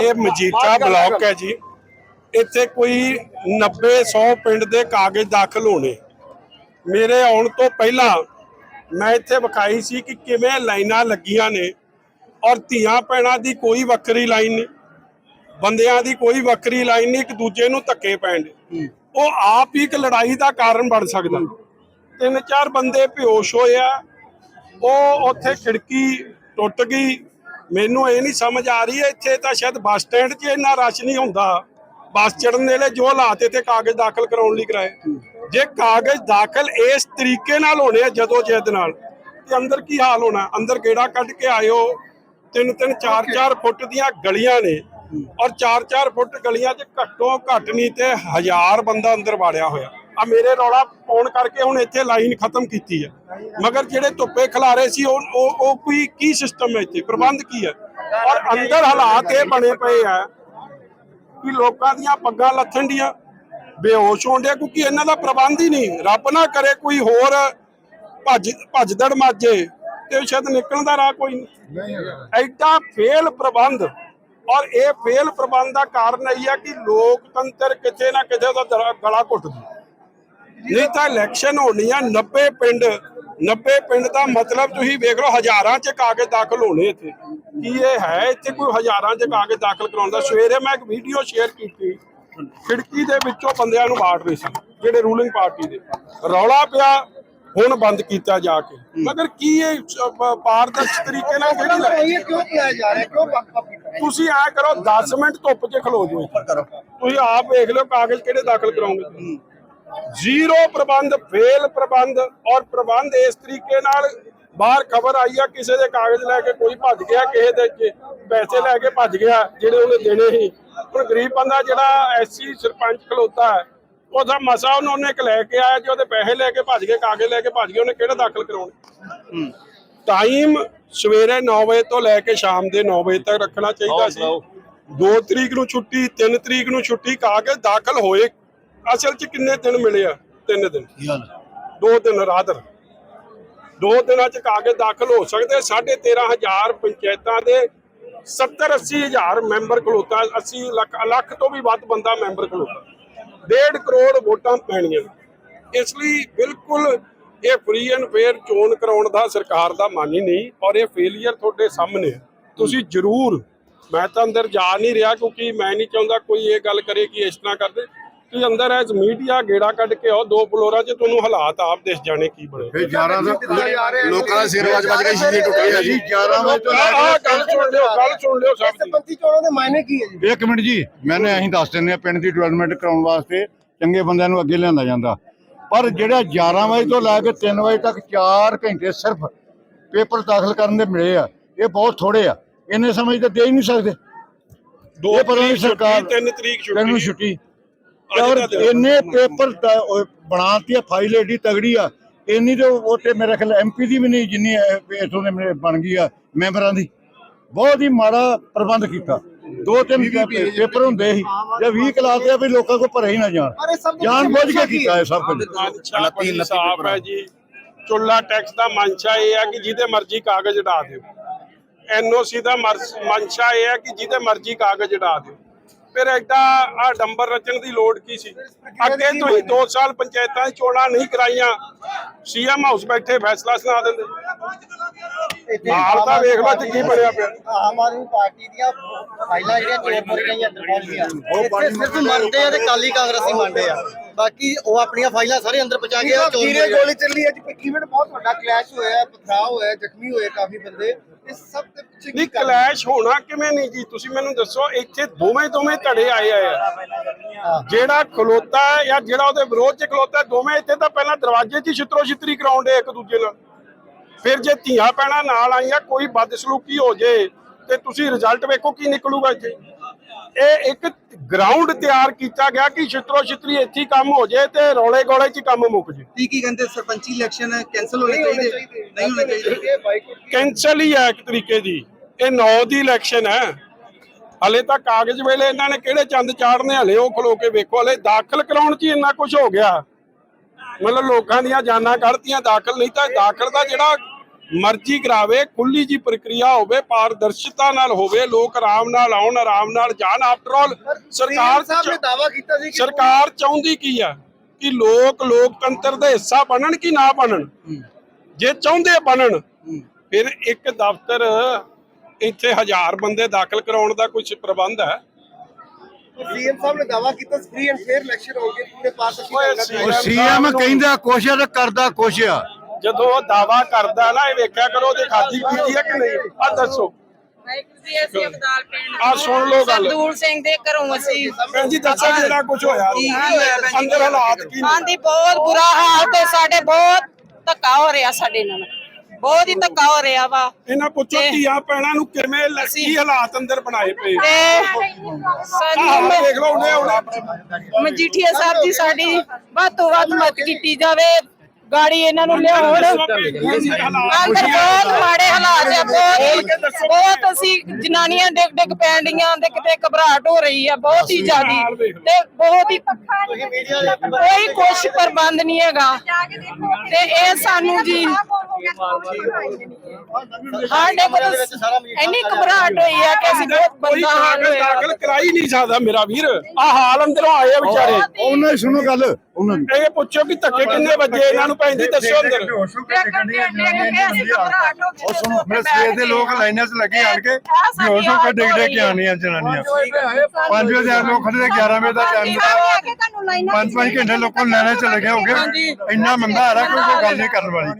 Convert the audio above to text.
ਇਹ ਮਜੀਠਾ ਬਲਾਕ ਹੈ ਜੀ। ਇੱਥੇ ਕੋਈ 90 100 ਪਿੰਡ ਦੇ ਕਾਗਜ਼ ਦਾਖਲ ਹੋਣੇ। ਮੇਰੇ ਆਉਣ ਤੋਂ ਪਹਿਲਾਂ ਮੈਂ ਇੱਥੇ ਵਿਖਾਈ ਸੀ ਕਿ ਕਿਵੇਂ ਲਾਈਨਾਂ ਲੱਗੀਆਂ ਨੇ ਔਰ ਧੀਆਂ ਭੈਣਾਂ ਦੀ ਕੋਈ ਵੱਖਰੀ ਲਾਈਨ ਨਹੀਂ ਬੰਦਿਆਂ ਦੀ ਕੋਈ ਵੱਖਰੀ ਲਾਈਨ ਨਹੀਂ ਇੱਕ ਦੂਜੇ ਨੂੰ ਧੱਕੇ ਪੈਣ। ਉਹ ਆਪ ਹੀ ਇੱਕ ਲੜਾਈ ਦਾ ਕਾਰਨ ਬਣ ਸਕਦਾ। ਤਿੰਨ ਚਾਰ ਬੰਦੇ ਬੇਹੋਸ਼ ਹੋਏ ਆ। ਉਹ ਉੱਥੇ ਖਿੜਕੀ ਟੁੱਟ ਗਈ। ਮੈਨੂੰ ਇਹ ਨਹੀਂ ਸਮਝ ਆ ਰਹੀ ਇੱਥੇ ਤਾਂ ਸ਼ਾਇਦ ਬੱਸ ਸਟੈਂਡ 'ਚ ਇੰਨਾ ਰਸ਼ ਨਹੀਂ ਹੁੰਦਾ। ਬੱਸ ਚੜਨ ਵੇਲੇ ਜੋ ਹਾਲਾਤ ਇੱਥੇ ਕਾਗਜ਼ ਦਾਖਲ ਕਰਾਉਣ ਲਈ ਕਰਾਏ। ਜੇ ਕਾਗਜ਼ ਦਾਖਲ ਇਸ ਤਰੀਕੇ ਨਾਲ ਹੋਣੇ ਆ ਜਦੋਂ ਜਹਿਦ ਨਾਲ ਤੇ ਅੰਦਰ ਕੀ ਹਾਲ ਹੋਣਾ? ਅੰਦਰ ਗੇੜਾ ਕੱਢ ਕੇ ਆਇਓ। ਤਿੰਨ ਤਿੰਨ ਚਾਰ ਚਾਰ ਫੁੱਟ ਦੀਆਂ ਗਲੀਆਂ ਨੇ। ਔਰ ਚਾਰ ਚਾਰ ਫੁੱਟ ਗਲੀਆਂ 'ਚ ਘੱਟੋ ਘੱਟ ਨਹੀਂ ਤੇ ਹਜ਼ਾਰ ਬੰਦਾ ਅੰਦਰ ਵਾੜਿਆ ਹੋਇਆ। ਆ ਮੇਰੇ ਰੌਲਾ ਪਾਉਣ ਕਰਕੇ ਹੁਣ ਇੱਥੇ ਲਾਈਨ ਖਤਮ ਕੀਤੀ ਹੈ ਮਗਰ ਜਿਹੜੇ ਧੁੱਪੇ ਖਿਲਾਰੇ ਸੀ ਉਹ ਉਹ ਕੋਈ ਕੀ ਸਿਸਟਮ ਹੈ ਇੱਥੇ? ਪ੍ਰਬੰਧ ਕੀ ਹੈ? ਔਰ ਅੰਦਰ ਹਾਲਾਤ ਇਹ ਬਣੇ ਪਏ ਆ ਕਿ ਲੋਕਾਂ ਦੀਆਂ ਪੱਗਾਂ ਲੱਥਣ ਡੀਆਂ ਬੇਹੋਸ਼ ਹੋਣ ਡਿਆ ਕਿਉਂਕਿ ਇਹਨਾਂ ਦਾ ਪ੍ਰਬੰਧ ਹੀ ਨਹੀਂ। ਰੱਬ ਨਾ ਕਰੇ ਕੋਈ ਹੋਰ ਭੱਜ ਭੱਜਦੜ ਮਾਜੇ ਤੇ ਸ਼ਾਇਦ ਨਿਕਲਣ ਦਾ ਰਾਹ ਕੋਈ ਨਹੀਂ ਐਡਾ ਫੇਲ ਪ੍ਰਬੰਧ। ਔਰ ਇਹ ਫੇਲ ਪ੍ਰਬੰਧ ਦਾ ਕਾਰਨ ਇਹ ਹੈ ਕਿ ਲੋਕਤੰਤਰ ਕਿਤੇ ਨਾ ਕਿਤੇ ਦਾ ਗਲਾ ਘੁੱਟ ਦੂ ਨਹੀਂ ਤਾਂ ਇਲੈਕਸ਼ਨ ਹੋਣੀ ਆ 90 ਪਿੰਡ 90 ਪਿੰਡ ਦਾ ਮਤਲਬ ਤੁਸੀਂ ਵੇਖ ਲਓ ਹਜ਼ਾਰਾਂ ਚ ਕਾਗਜ਼ ਦਾਖਲ ਹੋਣੇ ਇੱਥੇ। ਕੀ ਇਹ ਹੈ ਇੱਥੇ ਕੋਈ ਹਜ਼ਾਰਾਂ ਚ ਕਾਗਜ਼ ਦਾਖਲ ਕਰਾਉਂਦਾ ਸਵੇਰੇ ਮੈਂ ਇੱਕ ਵੀਡੀਓ ਸ਼ੇਅਰ ਕੀਤੀ। ਖਿੜਕੀ ਦੇ ਵਿੱਚੋਂ ਬੰਦਿਆਂ ਨੂੰ ਬਾੜ ਰਹੇ ਸੀ ਜਿਹੜੇ ਰੂਲਿੰਗ ਪਾਰਟੀ ਦੇ। ਰੌਲਾ ਪਿਆ ਹੁਣ ਬੰਦ ਕੀਤਾ ਜਾ ਕੇ। ਮਗਰ ਕੀ ਇਹ ਸ- ਪ- ਪਾਰਦਰਸ਼ ਤਰੀਕੇ ਨਾਲ ਕਿਹੜੀ ਕਿਉਂ ਕਿਹਾ ਜਾ ਰਿਹਾ? ਕਿਉਂ ਤੁਸੀਂ ਐ ਕਰੋ 10 ਮਿੰਟ ਧੁੱਪ 'ਚ ਖਲੋ ਜਾਓ ਤੁਸੀਂ ਆਪ ਵੇਖ ਲਿਓ ਕਾਗਜ਼ ਕਿਹੜੇ ਦਾਖਲ ਕਰਾਉਂਗੇ। ਜ਼ੀਰੋ ਪ੍ਰਬੰਧ ਫੇਲ ਪ੍ਰਬੰਧ ਔਰ ਪ੍ਰਬੰਧ ਇਸ ਤਰੀਕੇ ਨਾਲ ਬਾਹਰ ਖਬਰ ਆਈ ਆ ਕਿਸੇ ਦੇ ਕਾਗਜ਼ ਲੈ ਕੇ ਕੋਈ ਭੱਜ ਗਿਆ ਕਿਸੇ ਦੇ ਪੈਸੇ ਲੈ ਕੇ ਭੱਜ ਗਿਆ ਜਿਹੜੇ ਉਹਨੇ ਦੇਣੇ ਸੀ। ਹੁਣ ਗਰੀਬ ਬੰਦਾ ਜਿਹੜਾ ਐਸਸੀ ਸਰਪੰਚ ਖਲੋਤਾ ਹੈ ਉਹਦਾ ਮਸਾ ਉਹਨੂੰ ਉਹਨੇ ਇੱਕ ਲੈ ਕੇ ਆਇਆ ਜੇ ਉਹਦੇ ਪੈਸੇ ਲੈ ਕੇ ਭੱਜ ਗਏ ਕਾਗਜ਼ ਲੈ ਕੇ ਭੱਜ ਗਏ ਉਹਨੇ ਕਿਹੜਾ ਦਾਖਲ ਕਰਾਉਣੇ? ਟਾਈਮ ਸਵੇਰੇ 9 ਵਜੇ ਤੋਂ ਲੈ ਕੇ ਸ਼ਾਮ ਦੇ 9 ਵਜੇ ਤੱਕ ਰੱਖਣਾ ਚਾਹੀਦਾ ਸੀ। 2 ਤਰੀਕ ਨੂੰ ਛੁੱਟੀ 3 ਤਰੀਕ ਨੂੰ ਛੁੱਟੀ ਕਾਗਜ਼ ਦਾਖਲ ਹੋਏ ਅਸਲ 'ਚ ਕਿੰਨੇ ਦਿਨ ਮਿਲੇ ਆ? 3 ਦਿਨ। ਦੋ ਦਿਨ ਰਾਦਰ ਦੋ ਦਿਨਾਂ 'ਚ ਕਾਗਜ਼ ਦਾਖਲ ਹੋ ਸਕਦੇ 13500 ਪੰਚਾਇਤਾਂ ਦੇ 70 80 ਹਜ਼ਾਰ ਮੈਂਬਰ ਖਲੋਤਾ। 80 ਲੱਖ ਲੱਖ ਤੋਂ ਵੀ ਵੱਧ ਬੰਦਾ ਮੈਂਬਰ ਖਲੋਤਾ। 1.5 ਕਰੋੜ ਵੋਟਾਂ ਪੈਣੀਆਂ। ਇਸ ਲਈ ਬਿਲਕੁਲ ਇਹ ਫ੍ਰੀ ਐਂਡ ਫੇਅਰ ਚੋਣ ਕਰਾਉਣ ਦਾ ਸਰਕਾਰ ਦਾ ਮਨ ਹੀ ਨਹੀਂ ਔਰ ਇਹ ਫੇਲਿਅਰ ਤੁਹਾਡੇ ਸਾਹਮਣੇ ਤੁਸੀਂ ਜ਼ਰੂਰ ਮੈਂ ਤਾਂ ਅੰਦਰ ਜਾ ਨਹੀਂ ਰਿਹਾ ਕਿਉਂਕਿ ਮੈਂ ਨਹੀਂ ਚਾਹੁੰਦਾ ਕੋਈ ਇਹ ਗੱਲ ਕਰੇ ਕਿ ਇਸ ਤਰ੍ਹਾਂ ਕਰਦੇ। ਤੁਸੀਂ ਅੰਦਰ ਐਸ ਮੀਡੀਆ ਗੇੜਾ ਕੱਢ ਕੇ ਆਓ ਦੋ ਫਲੋਰਾਂ 'ਚ ਤੁਹਾਨੂੰ ਹਾਲਾਤ ਆਪ ਦਿਸ ਜਾਣੇ ਕੀ ਬਣੇ। ਫਿਰ 11 ਦਾ ਲੋਕਾਂ ਦਾ ਸਿਰ ਵੱਜ ਵੱਜ ਕੇ ਸ਼ੀਸ਼ੇ ਟੁੱਟ ਗਏ ਜੀ। 11 ਵਜੇ ਤੋਂ ਲੈ ਆਹ ਗੱਲ ਸੁਣ ਲਿਓ ਗੱਲ ਸੁਣ ਲਿਓ ਸਭ ਦੀ। ਸਰਪੰਚੀ ਚੋਣਾਂ ਦੇ ਮਾਇਨੇ ਕੀ ਹੈ ਜੀ? ਇੱਕ ਮਿੰਟ ਜੀ ਮੈਨੇ ਅਸੀਂ ਦੱਸ ਦਿੰਦੇ ਆ ਪਿੰਡ ਦੀ ਡਿਵੈਲਪਮੈਂਟ ਕਰਾਉਣ ਵਾਸਤੇ ਚੰਗੇ ਬੰਦਿਆਂ ਨੂੰ ਅੱਗੇ ਲਿਆਂਦਾ ਜਾਂਦਾ। ਪਰ ਜਿਹੜਾ 11 ਵਜੇ ਤੋਂ ਲੈ ਕੇ 3 ਵਜੇ ਤੱਕ 4 ਘੰਟੇ ਸਿਰਫ ਪੇਪਰ ਦਾਖਲ ਕਰਨ ਦੇ ਮਿਲੇ ਆ ਇਹ ਬਹੁਤ ਥੋੜੇ ਆ। ਇੰਨੇ ਸਮੇਂ ਤਾਂ ਦੇ ਹੀ ਨਹੀਂ ਸਕਦੇ। ਦੋ ਪਤਾ ਛੁੱਟੀ, ਸਰਕਾਰ- ਤਿੰਨ ਤਰੀਕ ਤੈਨੂੰ ਛੁੱਟੀ। ਔਰ। ਇੰਨੇ ਪੇਪਰ ਬਣਾਤੀ ਆ ਫਾਈਲ ਏਡੀ ਤਗੜੀ ਆ। ਇੰਨੀ ਤੇ ਉਹ ਤੇ ਮੇਰੇ ਖਿਆਲ ਐਮਪੀ ਦੀ ਵੀ ਨਹੀਂ ਜਿੰਨੀ ਇਹ ਇਥੋਂ ਦੇ ਮੇਰੇ ਬਣ ਗਈ ਆ ਮੈਂਬਰਾਂ ਦੀ। ਬਹੁਤ ਹੀ ਮਾੜਾ ਪ੍ਰਬੰਧ ਕੀਤਾ। ਦੋ ਤਿੰਨ ਪੇਪਰ ਹੁੰਦੇ ਸੀ। ਜਾਂ 20 ਕਲਾਸ ਦੇ ਵੀ ਲੋਕਾਂ ਕੋ ਭਰੇ ਹੀ ਨਾ ਜਾਣ। ਜਾਣ ਬੁੱਝ ਕੇ ਕੀਤਾ ਇਹ ਸਭ ਕੁਝ ਮਨਸ਼ਾ ਬੜੀ ਸਾਫ਼ ਹੈ ਜੀ। ਚੁੱਲਾ ਟੈਕਸ ਦਾ ਮਨਸ਼ਾ ਇਹ ਹੈ ਕਿ ਜਿਹਦੇ ਮਰਜ਼ੀ ਕਾਗਜ਼ ਉਡਾ ਦਿਓ। ਐਨਓਸੀ ਦਾ ਮਨਸ਼ਾ ਇਹ ਹੈ ਕਿ ਜਿਹਦੇ ਮਰਜ਼ੀ ਕਾਗਜ਼ ਉਡਾ ਦਿਓ। ਫਿਰ ਐਡਾ ਆ ਡੰਬਰ ਰਚਣ ਦੀ ਲੋੜ ਕੀ ਸੀ? ਅੱਗੇ ਤੁਸੀਂ 2 ਸਾਲ ਪੰਚਾਇਤਾਂ ਦੀ ਚੋਣਾਂ ਨਹੀਂ ਕਰਾਈਆਂ ਸੀਐਮ ਹਾਊਸ ਬੈਠੇ ਫੈਸਲਾ ਸੁਣਾ ਦਿੰਦੇ। ਹਾਲ ਤਾਂ ਵੇਖ ਲਓ ਤੇ ਕੀ ਬਣਿਆ ਪਿਆ। ਆਮ ਆਦਮੀ ਪਾਰਟੀ ਦੀਆਂ ਫਾਈਲਾਂ ਜਿਹੜੀਆਂ ਚੋਰ ਪੁਰ ਗਈਆਂ ਅੰਦਰ ਪਹੁੰਚ ਇੱਥੇ ਸਿਰਫ ਮੰਨਦੇ ਆ ਤੇ ਕਾਲੀ ਕਾਂਗਰਸੀ ਮੰਨਦੇ ਆ। ਬਾਕੀ ਉਹ ਆਪਣੀਆਂ ਫਾਈਲਾਂ ਸਾਰੇ ਅੰਦਰ ਪਹੁੰਚਾ ਕੇ ਚੋਰ ਵੀਰੇ ਗੋਲੀ ਚੱਲੀ ਅੱਜ ਇਵੈਂਟ ਬਹੁਤ ਵੱਡਾ ਕਲੈਸ਼ ਹੋਇਆ ਪਥਰਾਅ ਹੋਇਆ ਜ਼ਖਮੀ ਹੋਏ ਕਾਫੀ ਬੰਦੇ। ਇਸ ਸਭ ਕੀ ਨਹੀਂ? ਕਲੈਸ਼ ਹੋਣਾ ਕਿਵੇਂ ਨਹੀਂ ਜੀ? ਤੁਸੀਂ ਮੈਨੂੰ ਦੱਸੋ ਇੱਥੇ ਦੋਵੇਂ ਦੋਵੇਂ ਧੜੇ ਆਏ ਆ। ਜਿਹੜਾ ਖਲੋਤਾ ਹੈ ਜਾਂ ਜਿਹੜਾ ਉਹਦੇ ਵਿਰੋਧ 'ਚ ਖਲੋਤਾ ਹੈ, ਦੋਵੇਂ ਇੱਥੇ ਤਾਂ ਪਹਿਲਾਂ ਦਰਵਾਜ਼ੇ 'ਚ ਹੀ ਛਿੱਤਰੋ ਛਿੱਤਰੀ ਕਰਾਉਂਦੇ ਇੱਕ ਦੂਜੇ ਨਾਲ। ਫਿਰ ਜੇ ਧੀਆਂ ਪੈਣਾ ਨਾਲ ਆਈਆਂ ਕੋਈ ਬਦਸਲੂਕੀ ਹੋ ਜੇ ਤੇ ਤੁਸੀਂ ਰਿਜ਼ਲਟ ਵੇਖੋ ਕੀ ਨਿਕਲੂਗਾ ਇੱਥੇ। ਇਹ ਇੱਕ ਗਰਾਊਂਡ ਤਿਆਰ ਕੀਤਾ ਗਿਆ ਕਿ ਛਿੱਤਰੋ ਛਿੱਤਰੀ ਇੱਥੇ ਕੰਮ ਹੋ ਜੇ ਤੇ ਰੌਲੇ ਗੋਲੇ 'ਚ ਕੰਮ ਮੁੱਕ ਜੇ। ਕੀ ਕੀ ਕਹਿੰਦੇ ਸਰਪੰਚੀ ਇਲੈਕਸ਼ਨ ਕੈਨਸਲ ਹੋਣੇ ਚਾਹੀਦੇ? ਨਹੀਂ ਹੋਣੇ ਚਾਹੀਦੇ? ਕੈਂਸਲ ਹੀ ਹੈ ਇੱਕ ਤਰੀਕੇ ਦੀ। ਇਹ 9 ਦੀ ਇਲੈਕਸ਼ਨ ਹੈ। ਹਲੇ ਤਾਂ ਕਾਗਜ਼ ਵੇਲੇ ਇਹਨਾਂ ਨੇ ਕਿਹੜੇ ਚੰਦ ਚਾੜਨੇ ਹਲੇ ਉਹ ਖਲੋ ਕੇ ਵੇਖੋ। ਹਲੇ ਦਾਖਲ ਕਰਾਉਣ 'ਚ ਇੰਨਾ ਕੁਝ ਹੋ ਗਿਆ। ਮਤਲਬ ਲੋਕਾਂ ਦੀਆਂ ਜਾਨਾਂ ਕੱਢਤੀਆਂ ਦਾਖਲ ਨਹੀਂ ਤਾਂ ਦਾਖਲ ਦਾ ਜਿਹੜਾ ਮਰਜ਼ੀ ਕਰਾਵੇ ਖੁੱਲੀ ਜੀ ਪ੍ਰਕਿਰਿਆ ਹੋਵੇ ਪਾਰਦਰਸ਼ਤਾ ਨਾਲ ਹੋਵੇ ਲੋਕ ਆਰਾਮ ਨਾਲ ਆਉਣ ਆਰਾਮ ਨਾਲ ਜਾਣ। ਆਫਟਰ ਆਲ ਸਰਕਾਰ ਸਾਹਿਬ ਨੇ ਦਾਵਾ ਕੀਤਾ ਸੀ ਕਿ ਸਰਕਾਰ ਚਾਹੁੰਦੀ ਕੀ ਆ? ਕਿ ਲੋਕ ਲੋਕਤੰਤਰ ਦਾ ਹਿੱਸਾ ਬਣਨ ਕਿ ਨਾ ਬਣਨ? ਜੇ ਚਾਹੁੰਦੇ ਬਣਨ ਫਿਰ ਇੱਕ ਦਫ਼ਤਰ ਇੱਥੇ ਹਜ਼ਾਰ ਬੰਦੇ ਦਾਖਲ ਕਰਾਉਣ ਦਾ ਕੁਝ ਪ੍ਰਬੰਧ ਹੈ। ਸੀਐਮ ਸਾਹਿਬ ਨੇ ਦਾਵਾ ਕੀਤਾ ਫ੍ਰੀ ਐਂਡ ਫੇਅਰ ਇਲੈਕਸ਼ਨ ਹੋਣਗੇ ਪੂਰੇ ਪਾਰਦਰਸ਼ੀ ਓਏ ਢੰਗ ਨਾਲ ਉਹ CM ਸੀਐਮ ਕਹਿੰਦਾ ਕੁਛ ਆ ਤੇ ਕਰਦਾ ਕੁਛ ਆ। ਜਦੋਂ ਉਹ ਦਾਵਾ ਕਰਦਾ ਨਾ ਇਹ ਵੇਖਿਆ ਕਰੋ ਉਹਦੇ ਖਾਦੀ ਪੀਤੀ ਹੈ ਕਿ ਨਹੀਂ? ਆ ਦੱਸੋ। ਆਹ ਸੁਣ ਲਓ ਗੱਲ। ਸਰਦੂਲ ਸਿੰਘ ਦੇ ਘਰੋਂ ਅਸੀਂ ਭੈਣ ਜੀ ਦੱਸੋ ਜਿਹੜਾ ਕੁਝ ਹੋਇਆ? ਅੰਦਰ ਹਾਲਾਤ ਕੀ ਨੇ? ਆਂਦੀ ਬਹੁਤ ਬੁਰਾ ਹਾਲ ਤੇ ਸਾਡੇ ਬਹੁਤ ਧੱਕਾ ਹੋ ਰਿਹਾ ਸਾਡੇ ਨਾਲ। ਬਹੁਤ ਹੀ ਧੱਕਾ ਹੋ ਰਿਹਾ ਵਾ। ਇਹਨਾਂ ਪੁੱਛੋ ਧੀਆਂ ਪੈਣਾ ਨੂੰ ਕਿਵੇਂ ਲੱਸੀ ਹਾਲਾਤ ਅੰਦਰ ਬਣਾਏ ਪਏ ਤੇ ਆਹ ਸਾਨੂੰ ਦੇਖ ਲਓ ਉਹਨੇ ਉਹਨੇ ਮਜੀਠੀਆ ਸਾਹਿਬ ਜੀ ਸਾਡੀ ਵੱਧ ਤੋਂ ਵੱਧ ਮਦਦ ਕੀਤੀ ਜਾਵੇ। ਗਾੜੀ ਇਹਨਾਂ ਨੂੰ ਲਿਆਉਣ। ਅੰਦਰ ਬਹੁਤ ਮਾੜੇ ਹਾਲਾਤ ਆ ਬਹੁਤ ਬਹੁਤ ਅਸੀਂ ਜਨਾਨੀਆਂ ਡਿੱਗ ਡਿੱਗ ਪੈਂਦੀਆਂ ਤੇ ਕਿਤੇ ਘਬਰਾਹਟ ਹੋ ਰਹੀ ਆ ਬਹੁਤ ਹੀ ਜ਼ਿਆਦੀ। ਤੇ ਬਹੁਤ ਹੀ ਕੋਈ ਕੁਛ ਪ੍ਰਬੰਧ ਨਹੀਂ ਹੈਗਾ। ਤੇ ਇਹ ਸਾਨੂੰ ਜੀ ਸਾਡੇ ਕੋਲ ਇੰਨੀ ਘਬਰਾਹਟ ਹੋਈ ਆ ਕਿ ਅਸੀਂ ਬਹੁਤ ਕੋਈ ਬੰਦਾ ਕਾਗਜ਼ ਦਾਖਲ ਕਰਾ ਹੀ ਨਹੀਂ ਸਕਦਾ ਮੇਰਾ ਵੀਰ। ਆ ਹਾਲ ਅੰਦਰੋਂ ਆਏ ਆ ਵਿਚਾਰੇ। ਉਹਨਾਂ ਦੀ ਸੁਣੋ ਗੱਲ ਉਹਨਾਂ ਦੀ। ਇਹ ਪੁੱਛੋ ਕਿ ਧੱਕੇ ਕਿੰਨੇ ਵੱਜੇ ਇਹਨਾਂ ਨੂੰ ਭੈਣ ਜੀ ਦੱਸੋ ਅੰਦਰ। ਉਹ ਸੁਣੋ ਮੇਰੇ ਸਵੇਰ ਦੇ ਲੋਕ ਲਾਈਨਾਂ 'ਚ ਲੱਗੇ ਆਣ ਕੇ। ਬੇਹੋਸ਼ ਹੋ ਕੇ ਡਿੱਗ ਡਿੱਗ ਕੇ ਆਣੀਆਂ ਜਨਾਨੀਆਂ। 5 ਵਜੇ ਲੋਕ ਖੜੇ ਤੇ 11 ਵਜੇ ਦਾ ਟਾਈਮ ਪੰਜ ਪੰਜ ਘੰਟੇ ਲੋਕਾਂ ਨੂੰ ਲੈਣੇ ਚ ਲੱਗੇ ਹੋਗੇ। ਇੰਨਾ ਮੰਦਾ ਆ ਰਿਹਾ ਕੋਈ ਗੱਲ ਨਹੀਂ ਕਰਨ ਵਾਲੀ।